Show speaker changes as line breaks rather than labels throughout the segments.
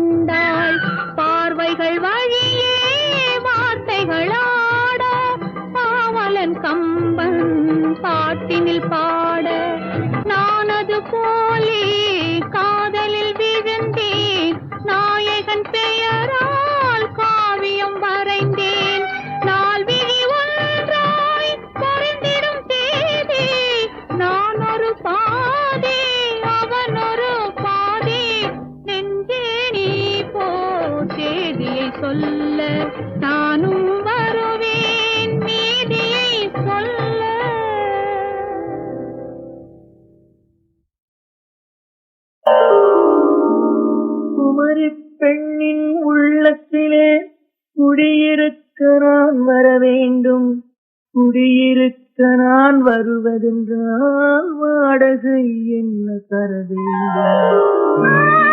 கொண்டாள். பார்வைகள் வழியே வார்த்தைகளாட பாவலன் கம்பன் பாட்டினில் பா சொல்ல தானும் வருவேன் நீதியை சொல்ல.
குமரி பெண்ணின் உள்ளத்திலே குடியிருக்க நான் வர வேண்டும். குடியிருக்க நான் வருவதென்றால் வாடகை என்ன தர வேண்டும்?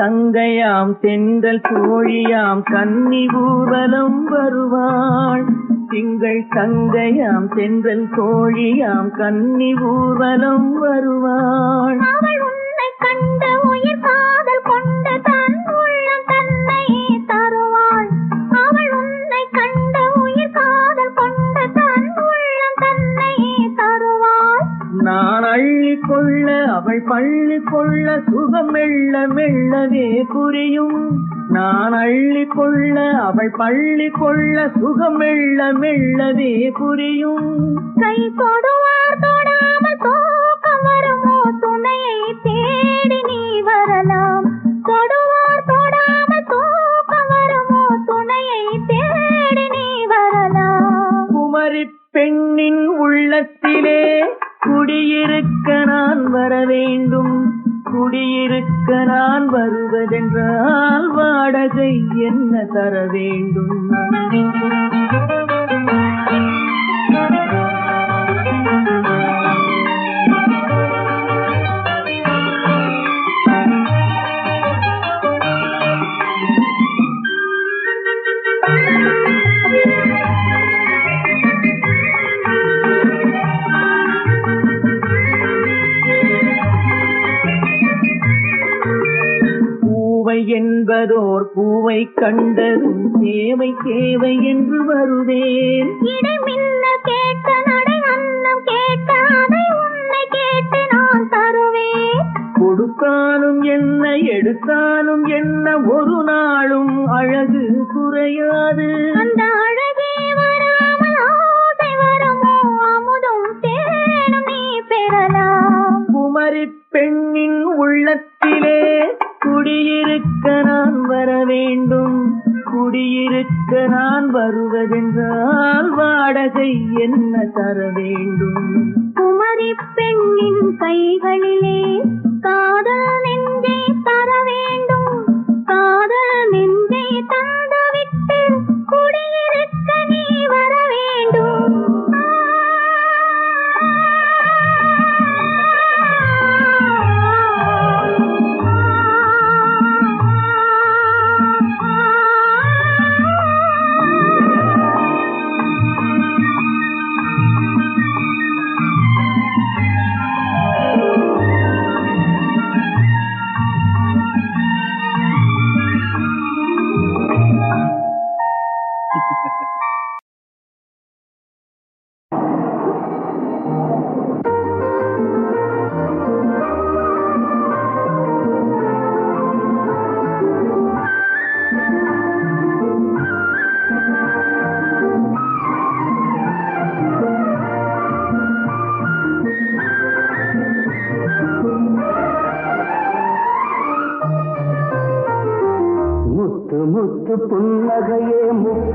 தங்கையாம் தென்றல் தோழியாம் கன்னி ஊர்வலம் வருவாள். திங்கள் தங்கையாம் தென்றல் தோழியாம் கன்னி ஊர்வலம் வருவாள்.
உன்னை கண்ட உயிர் காதல்
நான் அள்ளி கொள்ள அவள் பள்ளி கொள்ள சுகம் மெல்ல மெல்லவே புரியும். நான் அள்ளி கொள்ள அவள் பள்ளி கொள்ள சுகம் மெல்ல மெல்லவே புரியும்.
கை தொடுவார் தொடாமல் தூக்கம் வருமோ? துணையை தேடி நீ வரலாம். தொடுவார் தொடாமல் தூக்கம் வருமோ? துணையை தேடி நீ வரலாம்.
குமரி பெண்ணின் உள்ளத்திலே குடியிருக்க நான் வர வேண்டும். குடியிருக்க நான் வருவதென்றால் வாடகை என்ன தர வேண்டும்? என்பதோர் பூவை கண்டதும் தேவை தேவை என்று வருவேன். கொடுத்தாலும் என்ன எடுத்தாலும் என்ன ஒரு நாளும் அழகு குறையாது.
அந்த அழகே வராமல் ஆசை வருமோ அமுதும் தேனும் நீ பெறலாம்.
குமரி பெண்ணின் உள்ளத்திலே குடியிருக்க நான் வர வேண்டும். குடியிருக்க நான் வருவதென்றால் வாடகை என்ன தர வேண்டும்?
குமரி பெண்ணின் கைகளிலே காதல் நெஞ்சை தர வேண்டும். காதல் நெஞ்சை தந்தவிட்டு குடியிருக்க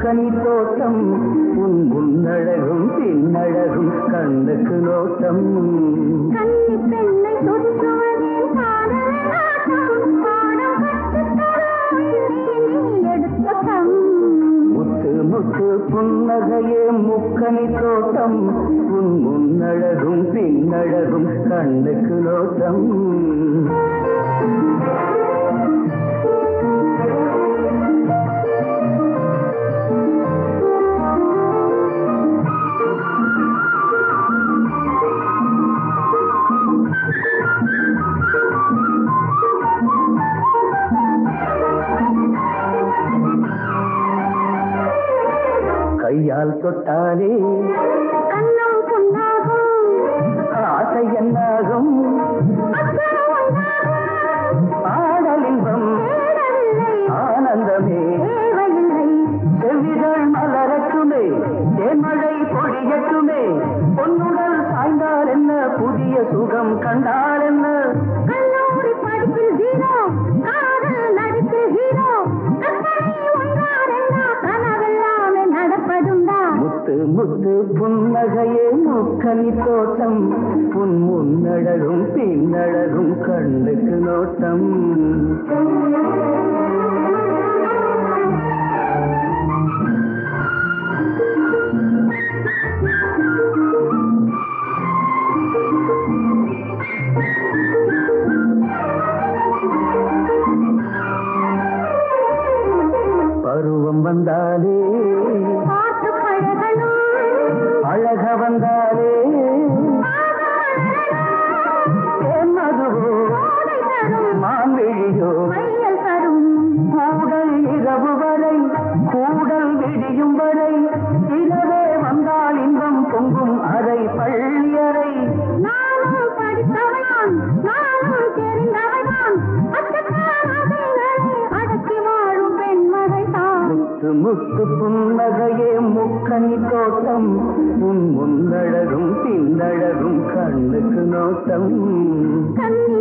முக்கனி தோட்டம் உன் முன்னழகும் பின்னழகும் கண்ணுக்கு நோட்டம். முத்து முத்து புன்னகையே முக்கனி தோட்டம் உன் முன்னழகும் பின்னழகும் கண்ணுக்கு நோட்டம். തൊട്ടാലേ விடியும் வரை இரவே வந்தால் இன்பம் பொங்கும் அறை பள்ளியறை.
நானும் படித்தவனாம் நானும் தெரிந்தவனாம் அடக்கி வாழும் பெண்மகைதான்
முத்து முத்து புன்னகையே முக்கணி தோட்டம் உன் முன்னழகும் பின்னழகும் கண்ணுக்கு நோட்டம்.
கண்ணி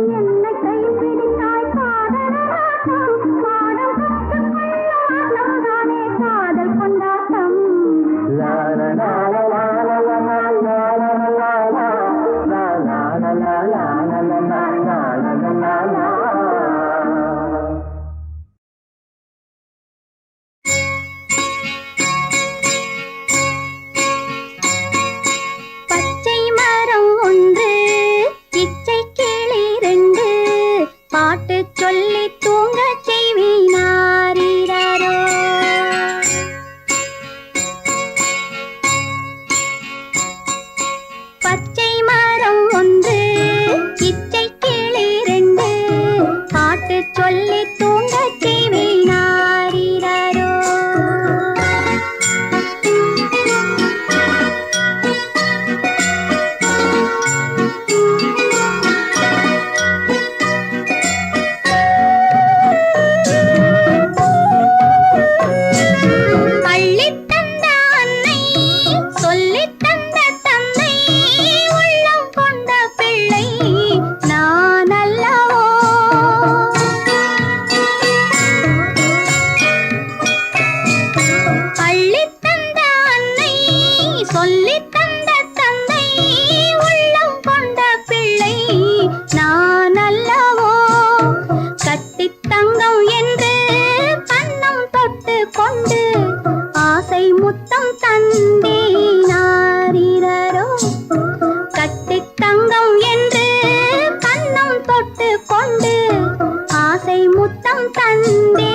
等的。